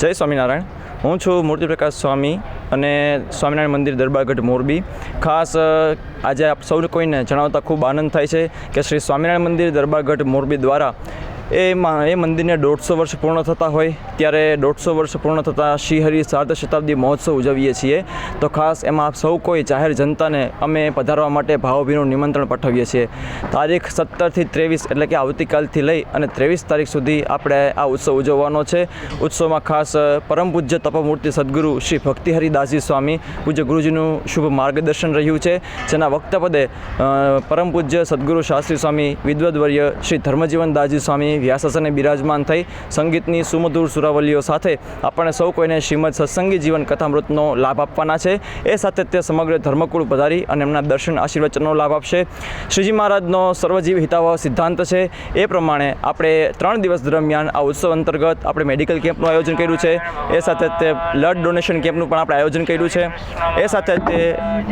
જય સ્વામિનારાયણ. હું છું મૂર્તિપ્રકાશ સ્વામી અને સ્વામિનારાયણ મંદિર દરબારગઢ મોરબી. ખાસ આજે આપ સૌ કોઈને જણાવતા ખૂબ આનંદ થાય છે કે શ્રી સ્વામિનારાયણ મંદિર દરબારગઢ મોરબી દ્વારા એ એ મંદિરને દોઢસો વર્ષ પૂર્ણ થતા હોય, ત્યારે દોઢસો વર્ષ પૂર્ણ થતાં શ્રીહરિ સાર્ધ શતાબ્દી મહોત્સવ ઉજવીએ છીએ. તો ખાસ એમાં આપ સૌ કોઈ જાહેર જનતાને અમે પધારવા માટે ભાવભીનું નિમંત્રણ પાઠવીએ છીએ. તારીખ સત્તરથી ત્રેવીસ એટલે કે આવતીકાલથી લઈ અને ત્રેવીસ તારીખ સુધી આપણે આ ઉત્સવ ઉજવવાનો છે. ઉત્સવમાં ખાસ પરમ પૂજ્ય તપમૂર્તિ સદગુરુ શ્રી ભક્તિહરિદાસજી સ્વામી પૂજ્ય ગુરુજીનું શુભ માર્ગદર્શન રહ્યું છે. જેના વક્તપદે પરમ પૂજ્ય સદગુરુ શાસ્ત્રી સ્વામી વિદ્વદવર્ય શ્રી ધર્મજીવન દાસજી સ્વામી વ્યાસાસને બિરાજમાન થઈ સંગીતની સુમધુર સુરાવલીઓ સાથે આપણને સૌ કોઈને શ્રીમદ સત્સંગી જીવન કથામૃતનો લાભ આપવાના છે. એ સાથે તે સમગ્ર ધર્મકુળ પધારી અને એમના દર્શન આશીર્વચનનો લાભ આપશે. શ્રીજી મહારાજનો સર્વજીવ હિતાવહ સિદ્ધાંત છે. એ પ્રમાણે આપણે ત્રણ દિવસ દરમિયાન આ ઉત્સવ અંતર્ગત આપણે મેડિકલ કેમ્પનું આયોજન કર્યું છે. એ સાથે તે બ્લડ ડોનેશન કેમ્પનું પણ આપણે આયોજન કર્યું છે. એ સાથે તે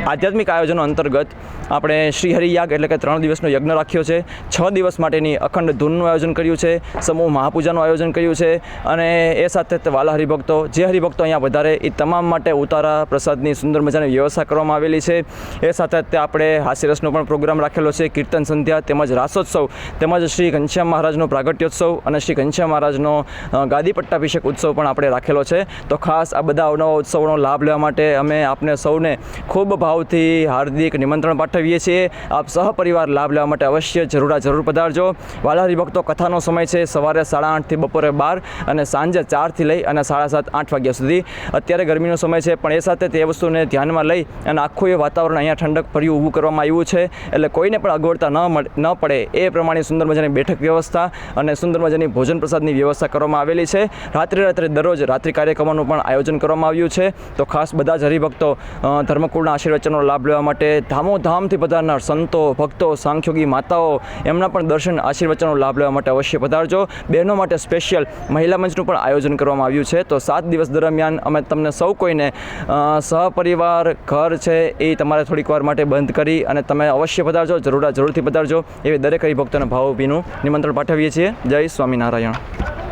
આધ્યાત્મિક આયોજનો અંતર્ગત આપણે શ્રીહરિયાગ એટલે કે ત્રણ દિવસનો યજ્ઞ રાખ્યો છે. છ દિવસ માટેની અખંડ ધૂનનું આયોજન કર્યું છે, સમૂહ મહાપૂજાનું આયોજન કર્યું છે અને એ સાથે વાલા હરિભક્તો, જે હરિભક્તો અહીંયા વધારે, એ તમામ માટે ઉતારા પ્રસાદની સુંદર મજાની વ્યવસ્થા કરવામાં આવેલી છે. એ સાથે આપણે હાસ્યરસનો પણ પ્રોગ્રામ રાખેલો છે, કીર્તન સંધ્યા તેમજ રાસોત્સવ તેમજ શ્રી ઘનશ્યામ મહારાજનો પ્રાગટ્યોત્સવ અને શ્રી ઘનશ્યામ મહારાજનો ગાદીપટ્ટાભિષેક ગાદી પટ્ટાભિષેક ઉત્સવ પણ આપણે રાખેલો છે. તો ખાસ આ બધા અવનવા ઉત્સવોનો લાભ લેવા માટે અમે આપને સૌને ખૂબ ભાવથી હાર્દિક નિમંત્રણ પાઠવીએ છીએ. આપ સહપરિવાર લાભ લેવા માટે અવશ્ય જરૂરા જરૂર પધારજો. વાલા હરિભક્તો કથાનો સમય છે સવારે સાડા આઠથી બપોરે બાર અને સાંજે ચારથી લઈ અને સાડા સાત, આઠ વાગ્યા સુધી. અત્યારે ગરમીનો સમય છે, પણ એ સાથે તે વસ્તુને ધ્યાનમાં લઈ અને આખું એ વાતાવરણ અહીંયા ઠંડક ભર્યું ઊભું કરવામાં આવ્યું છે. એટલે કોઈને પણ અગવડતા ન ન પડે એ પ્રમાણે સુંદર મજાની બેઠક વ્યવસ્થા અને સુંદર મજાની ભોજન પ્રસાદની વ્યવસ્થા કરવામાં આવેલી છે. રાત્રે રાત્રે દરરોજ રાત્રિ કાર્યક્રમોનું પણ આયોજન કરવામાં આવ્યું છે. તો ખાસ બધા જ હરિભક્તો ધર્મકુળના આશીર્વચનનો લાભ લેવા માટે ધામોધામથી પધારનાર સંતો, ભક્તો, સાંખ્યોગી માતાઓ એમના પણ દર્શન, આશીર્વચનનો લાભ લેવા માટે અવશ્ય પધારજો. બહેનો માટે સ્પેશિયલ મહિલા મંચનું પણ આયોજન કરવામાં આવ્યું છે. તો સાત દિવસ દરમિયાન અમે તમને સૌ કોઈને સહપરિવાર, ઘર છે એ તમારે થોડીક વાર માટે બંધ કરી અને તમે અવશ્ય પધારજો, જરૂરા જરૂરથી પધારજો. એવી દરેક હરિભક્તોને ભાવભીનું નિમંત્રણ પાઠવીએ છીએ. જય સ્વામિનારાયણ.